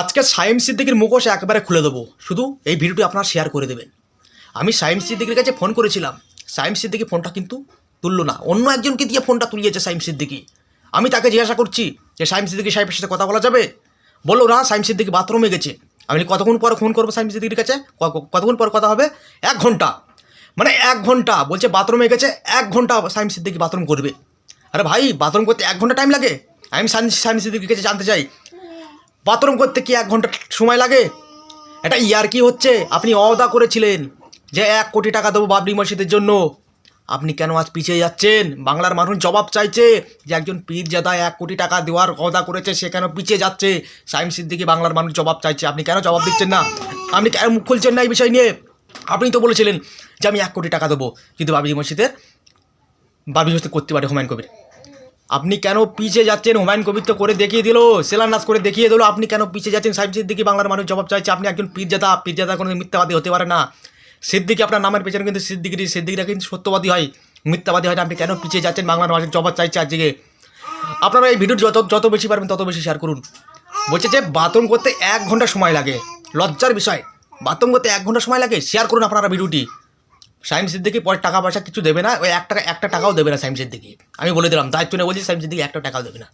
আজকে সাইম সিদ্দিকির মুখোশ একবারে খুলে দেবো। শুধু এই ভিডিওটি আপনারা শেয়ার করে দেবেন। আমি সাইম সিদ্দিকির কাছে ফোন করেছিলাম। সাইম সিদ্দিকি ফোনটা কিন্তু তুললো না। অন্য একজনকে দিয়ে ফোনটা তুলিয়েছে সাইম সিদ্দিকি। আমি তাকে জিজ্ঞাসা করছি যে, সাইম সিদ্দিকি সাহেবের সাথে কথা বলা যাবে? বলল, না, সাইম সিদ্দিকি বাথরুমে গেছে। আমি কতক্ষণ পরে ফোন করব সাইম সিদ্দিকির কাছে? কতক্ষণ পর কথা হবে? এক ঘণ্টা। মানে এক ঘণ্টা। বলছে বাথরুমে গেছে, এক ঘণ্টা সাইম সিদ্দিকি বাথরুম করবে। আরে ভাই বাথরুম করতে এক ঘণ্টা টাইম লাগে? আমি সাইম সিদ্দিকির কাছে জানতে চাই। বাথরুম করতে কি এক ঘণ্টা সময় লাগে? এটা ইয়ার কি হচ্ছে? আপনি অদা করেছিলেন যে এক কোটি টাকা দেবো বাবরি মসজিদের জন্য। আপনি কেন আজ পিছিয়ে যাচ্ছেন? বাংলার মানুষ জবাব চাইছে যে একজন পীরজাদা এক কোটি টাকা দেওয়ার অদা করেছে, সে কেন পিছিয়ে যাচ্ছে? সাইম সিদ্দিকি বাংলার মানুষ জবাব চাইছে। আপনি কেন জবাব দিচ্ছেন না? আপনি কেন মুখ খুলছেন না এই বিষয় নিয়ে? আপনি তো বলেছিলেন যে আমি এক কোটি টাকা দেবো। কিন্তু বাবরি মসজিদের, বাবরি মসজিদ করতে পারে, হুমায়ুন কবির। আপনি কেন পিছিয়ে যাচ্ছেন? হুমায়ুন কবির তো করে দেখিয়ে দিল সেলান্নাস করে দেখিয়ে দিল। আপনি কেন পিছিয়ে যাচ্ছেন? সাহেব সিদ্দিকি বাংলার মানুষ জবাব চাইছে, আপনি একজন পীরজাদা পীরজাদা কোনো মিথ্যাবাদী হতে পারে না। সিদ্দিকি আপনার নামের পেছনে কিন্তু সিদ্দিকি, সিদ্দিকিরা কিন্তু সত্যবাদী হয়, মিথ্যাবাদী হয় না। আপনি কেন পিছিয়ে যাচ্ছেন? বাংলার মানুষের জবাব চাইছে আজকে। আপনারা এই ভিডিও যত যত বেশি পারবেন, তত বেশি শেয়ার করুন। বলছে যে, বাথরুম করতে এক ঘণ্টা সময় লাগে। লজ্জার বিষয়, বাথরুম করতে এক ঘণ্টা সময় লাগে? শেয়ার করুন আপনারা ভিডিওটি। সাইম সিদ্দিকি পরে টাকা পয়সা কিছু দেবে না, ওই একটা একটা টাকাও দেবে না সাইম সিদ্দিকি। আমি বলে দিলাম, দায়িত্ব নিয়ে বলছি, সাইম সিদ্দিকি একটা টাকাও দেবে না।